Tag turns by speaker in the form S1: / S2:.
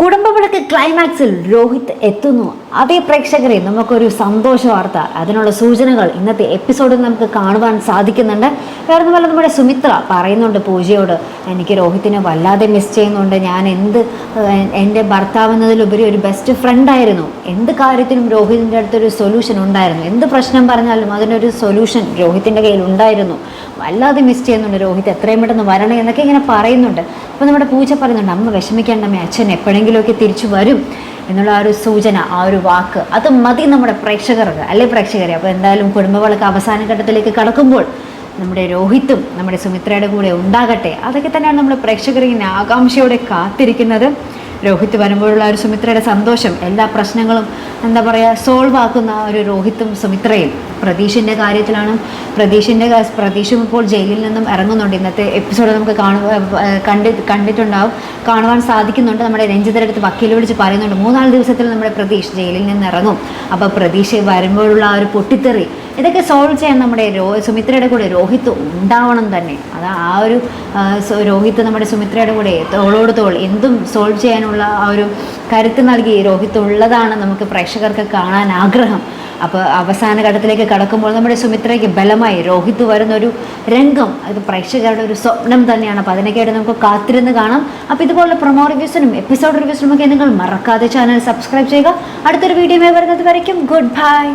S1: കുടുംബവിളക്ക് ക്ലൈമാക്സിൽ രോഹിത് എത്തുന്നു. അതേ പ്രേക്ഷകരെ നമുക്കൊരു സന്തോഷ വാർത്ത അതിനുള്ള സൂചനകൾ ഇന്നത്തെ എപ്പിസോഡിൽ നമുക്ക് കാണുവാൻ സാധിക്കുന്നുണ്ട്. വേറെ പോലെ നമ്മുടെ സുമിത്ര പറയുന്നുണ്ട് പൂജയോട് എനിക്ക് രോഹിത്തിനെ വല്ലാതെ മിസ് ചെയ്യുന്നുണ്ട്. ഞാൻ എന്ത് എന്റെ ഭർത്താവെന്നതിലുപരി ഒരു ബെസ്റ്റ് ഫ്രണ്ടായിരുന്നു എന്ത് കാര്യത്തിനും രോഹിതിന്റെ അടുത്തൊരു സൊല്യൂഷൻ ഉണ്ടായിരുന്നു. എന്ത് പ്രശ്നം പറഞ്ഞാലും അതിനൊരു സൊല്യൂഷൻ രോഹിത്തിന്റെ കയ്യിൽ ഉണ്ടായിരുന്നു. വല്ലാതെ മിസ് ചെയ്യുന്നുണ്ട് രോഹിത്. എത്രയും പെട്ടെന്ന് വരണേ എന്നൊക്കെ ഇങ്ങനെ പറയുന്നുണ്ട്. അപ്പോൾ നമ്മുടെ പൂജ പറയുന്നുണ്ട് അമ്മ വിഷമിക്കേണ്ട അമ്മ അച്ഛൻ എപ്പോഴെങ്കിലുമൊക്കെ തിരിച്ചു വരും എന്നുള്ള ആ ഒരു സൂചന ആ ഒരു വാക്ക്. അത് മതി നമ്മുടെ പ്രേക്ഷകർക്ക് അല്ലെ പ്രേക്ഷകരെ? അപ്പോൾ എന്തായാലും കുടുംബവളൊക്കെ അവസാന ഘട്ടത്തിലേക്ക് കടക്കുമ്പോൾ നമ്മുടെ രോഹിത്തും നമ്മുടെ സുമിത്രയുടെ കൂടെ ഉണ്ടാകട്ടെ. അതൊക്കെ തന്നെയാണ് നമ്മുടെ പ്രേക്ഷകർ ഇങ്ങനെ ആകാംക്ഷയോടെ കാത്തിരിക്കുന്നത്. രോഹിത് വരുമ്പോഴുള്ള ഒരു സുമിത്രയുടെ സന്തോഷം എല്ലാ പ്രശ്നങ്ങളും എന്താ പറയുക സോൾവ് ആക്കുന്ന ഒരു രോഹിത്തും സുമിത്രയും. പ്രതീഷിന്റെ കാര്യത്തിലാണ് പ്രതീഷിന്റെ പ്രതീഷും ഇപ്പോൾ ജയിലിൽ നിന്നും ഇറങ്ങുന്നുണ്ട്. ഇന്നത്തെ എപ്പിസോഡ് നമുക്ക് കാണു കണ്ടി കണ്ടിട്ടുണ്ടാവും. കാണുവാൻ സാധിക്കുന്നുണ്ട് നമ്മുടെ രഞ്ജിതയുടെ അടുത്ത് വക്കീൽ വിളിച്ച് പറയുന്നുണ്ട്. മൂന്നാൽ ദിവസത്തിൽ നമ്മുടെ പ്രതീഷ് ജയിലിൽ നിന്ന് ഇറങ്ങും. അപ്പോൾ പ്രതീഷ് വരുമ്പോഴുള്ള ആ ഒരു പൊട്ടിത്തെറി ഇതൊക്കെ സോൾവ് ചെയ്യാൻ നമ്മുടെ രോ സുമിത്രയുടെ കൂടെ രോഹിത്ത് ഉണ്ടാവണം തന്നെ. അത് ആ ഒരു രോഹിത്ത് നമ്മുടെ സുമിത്രയുടെ കൂടെ തോളോട് തോൾ എന്തും സോൾവ് ചെയ്യാനുള്ള ആ ഒരു കരുത്ത് നൽകി രോഹിത്ത് ഉള്ളതാണ് നമുക്ക് പ്രേക്ഷകർക്ക് കാണാൻ ആഗ്രഹം. അപ്പോൾ അവസാന ഘട്ടത്തിലേക്ക് കടക്കുമ്പോൾ നമ്മുടെ സുമിത്രയ്ക്ക് ബലമായി രോഹിത്ത് വരുന്ന ഒരു രംഗം അത് പ്രേക്ഷകരുടെ ഒരു സ്വപ്നം തന്നെയാണ്. അപ്പോൾ അതിനൊക്കെയായിട്ട് നമുക്ക് കാത്തിരുന്ന് കാണാം. അപ്പോൾ ഇതുപോലുള്ള പ്രൊമോ റിവ്യൂസിനും എപ്പിസോഡ് റിവ്യൂസിനും ഒക്കെ നിങ്ങൾ മറക്കാതെ ചാനൽ സബ്സ്ക്രൈബ് ചെയ്യുക. അടുത്തൊരു വീഡിയോ വരുന്നത് വരയ്ക്കും. Good bye